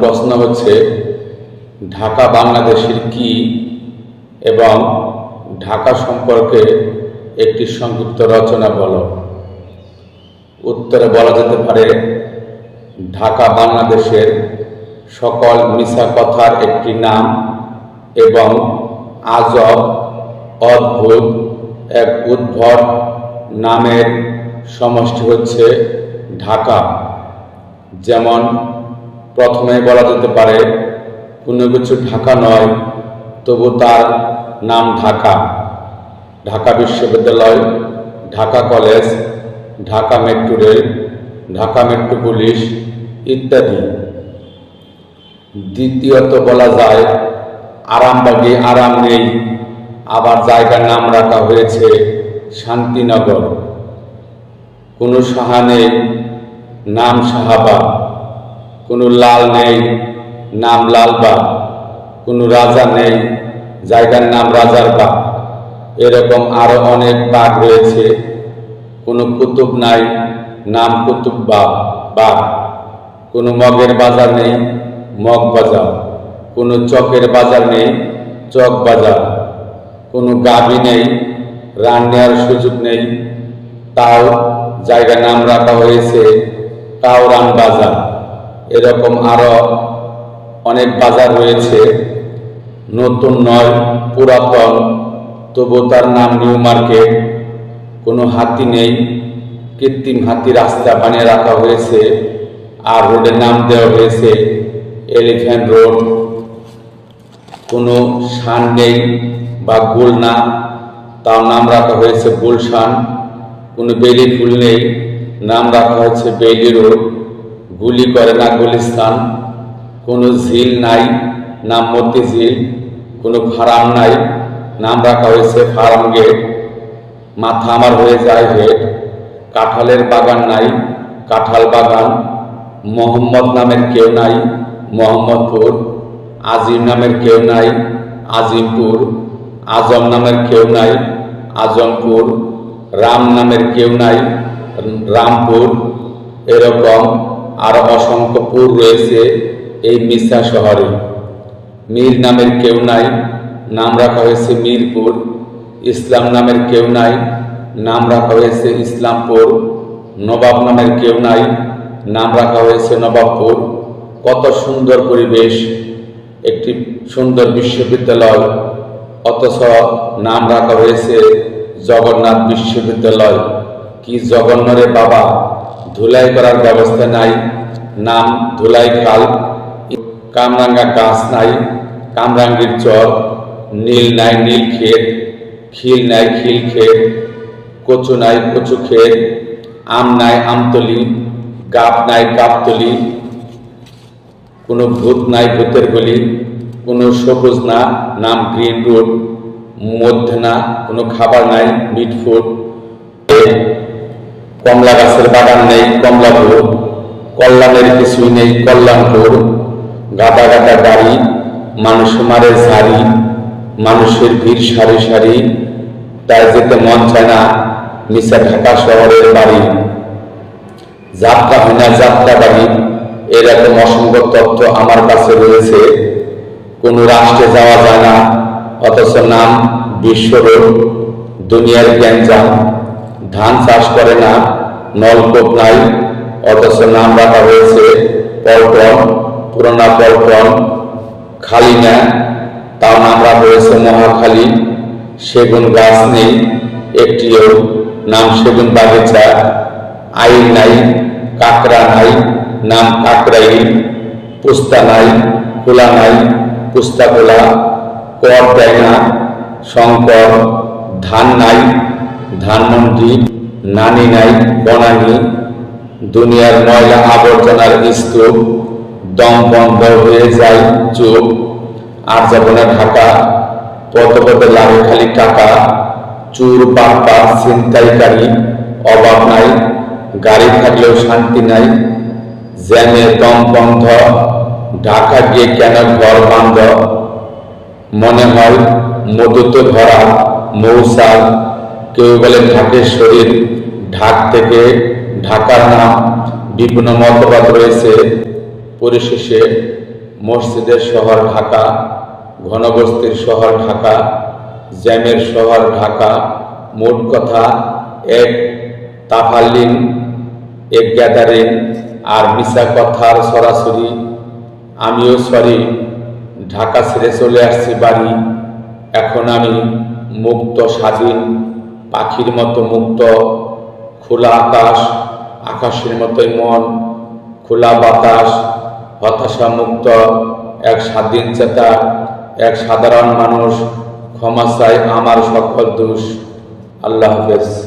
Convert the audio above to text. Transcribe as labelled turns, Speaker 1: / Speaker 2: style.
Speaker 1: প্রশ্ন হচ্ছে, ঢাকা বাংলাদেশের কি এবং ঢাকা সম্পর্কে একটি সংক্ষিপ্ত রচনা বলো? উত্তরে বলা যেতে পারে, ঢাকা বাংলাদেশের সকল মিশা কথার একটি নাম এবং আজব, অদ্ভুত এক উদ্ভট নামের সমষ্টি হচ্ছে ঢাকা। যেমন প্রথমে বলা যেতে পারে কিছু ঢাকা নয়, তবু তার নাম ঢাকা। ঢাকা বিশ্ববিদ্যালয়, Dhaka college, Dhaka metro rail, Dhaka metro police ইত্যাদি। দ্বিতীয়ত বলা যায়, আরামবাগে আরাম নেই, আবার জায়গার নাম রাখা হয়েছে শান্তিনগর। কোনো সাহা নেই, নাম সাহাবা। কোনো লাল নেই, নাম লাল লালবাগ কোনো রাজা নেই, জায়গার নাম রাজার বাগ এরকম আরও অনেক বাঘ রয়েছে। কোনো কুতুব নাই, নাম কুতুব বাগ বাগ কোনো মগের বাজার নেই, মগ বাজার। কোনো চকের বাজার নেই, চক বাজার। কোনো গাবি নেই, রান নেওয়ার সুযোগ নেই। তাও জায়গার নাম রাখা হয়েছে কাউরান বাজার। এরকম আরও অনেক বাজার রয়েছে। নতুন নয়, পুরাতন। তবু তার নাম নিউ মার্কেট। কোনো হাতি নেই। কৃত্রিম হাতি রাস্তা বানিয়ে রাখা হয়েছে আর রোডের নাম দেওয়া হয়েছে এলিফ্যান্ট রোড। কোনো শান নেই বা গোল না। তার নাম রাখা হয়েছে গুলশান। কোনো বেলি ফুল নেই। নাম রাখা হয়েছে বেলি রোড। গুলি করে না গুলিস্তান। কোনো ঝিল নাই নাম মতি ঝিল, কোনো ফার্ম নাই। নাম রাখা হয়েছে ফার্ম গেট। মাথা আমার হয়ে যায় হেড কাঁঠালের বাগান নাই, কাঁঠাল বাগান। মোহাম্মদ নামের কেউ নাই, মোহাম্মদপুর। আজিম নামের কেউ নাই, আজিমপুর। আজম নামের কেউ নাই, আজমপুর। রাম নামের কেউ নাই, রামপুর। এরকম আরও অসংখ্য পুর রয়েছে এই মিসা শহরে। মীর নামের কেউ নাই, নাম রাখা হয়েছে মিরপুর। ইসলাম নামের কেউ নাই, নাম রাখা হয়েছে ইসলামপুর। নবাব নামের কেউ নাই, নাম রাখা হয়েছে নবাবপুর। কত সুন্দর পরিবেশ, একটি সুন্দর বিশ্ববিদ্যালয়। অথচ নাম রাখা হয়েছে জগন্নাথ বিশ্ববিদ্যালয়। কি জগন্ন রে বাবা! ধুলাই করার ব্যবস্থা নাই, নাম, ধুলাই খাল কামরাঙ্গা গাছ নাই, কামরাঙ্গির চর, নীল নাই নীল ক্ষেত, খিল নাই খিল ক্ষেত, কচু নাই কচু ক্ষেত, আম নাই আমতলি গাপ নাই গাবতলি কোনো ভূত নাই ভূতের গলি, কোনো সবুজ না, নাম গ্রিন রোড, মধ্যে না, কোনো খাবার নাই, মিট ফুড কমলা গাছের বাগান নেই কমলাপুর কল্যাণের কিছুই নেই কল্যাণপুর গাদা গাদা গাড়ি মানুষ মারে ঝাড়ি, মানুষের ভিড় সারি সারি। তাই যেতে মন চায় না মিশা ঢাকা শহরের বাড়ি। যাত্রা হয় না যাত্রা বাড়ি। এরকম অসংখ্য তথ্য আমার কাছে রয়েছে। কোনো রাষ্ট্রে যাওয়া যায় না, অথচ নাম বিশ্বরোড দুনিয়ার জ্ঞান গ্যাঞ্জাম। ধান চাষ করে না, নলকূপ নাই, অথচ নাম রাখা হয়েছে পল্টন পুরোনা পল্টন খালি না, তাও নাম রাখা হয়েছে মহাখালী, সেগুন গাছ নেই, একটিও নাম সেগুন বাগিচা আইন নাই, কাকড়া নাই, নাম কাকরাই পুস্তা নাই খোলা নাই পুস্তা খোলা কর দেয় না, শঙ্কর, ধান নাই ধানমন্ডি, নানি নাই, বনানি, দুনিয়ার ময়লা আবর্জনার স্তূপ দম বন্ধ হয়ে যায় চোখ আর যাব ঢাকা পথে পথে লাগে খালি টাকা, চুর বাপ্পা ছিনতাইকারী, অভাব নাই, গাড়ি থাকলেও শান্তি নাই, জ্যামে দম বন্ধ, ঢাকা গিয়ে কেন ঘর বান্ধ? মনে হয় মধুতে ভরা মৌসাল কেউ বলেন ঢাকের শরীর, ঢাক থেকে ঢাকার নাম, বিভিন্ন মতবাদ রয়েছে। পরিশেষে মসজিদের শহর ঢাকা, ঘনবস্তির শহর ঢাকা, জ্যামের শহর ঢাকা, মোট কথা এক তাফালিন, এক গ্যাদারিং আর মিশা কথার সরাসরি, আমিও সরি, ঢাকা ছেড়ে চলে আসছি বাড়ি, এখন আমি মুক্ত স্বাধীন পাখির মতো মুক্ত, খোলা আকাশ, আকাশের মতোই মন, খোলা বাতাস হতাশা মুক্ত এক স্বাধীন চেতা, এক সাধারণ মানুষ, ক্ষমা আমার সকল দোষ। আল্লাহ হাফেজ।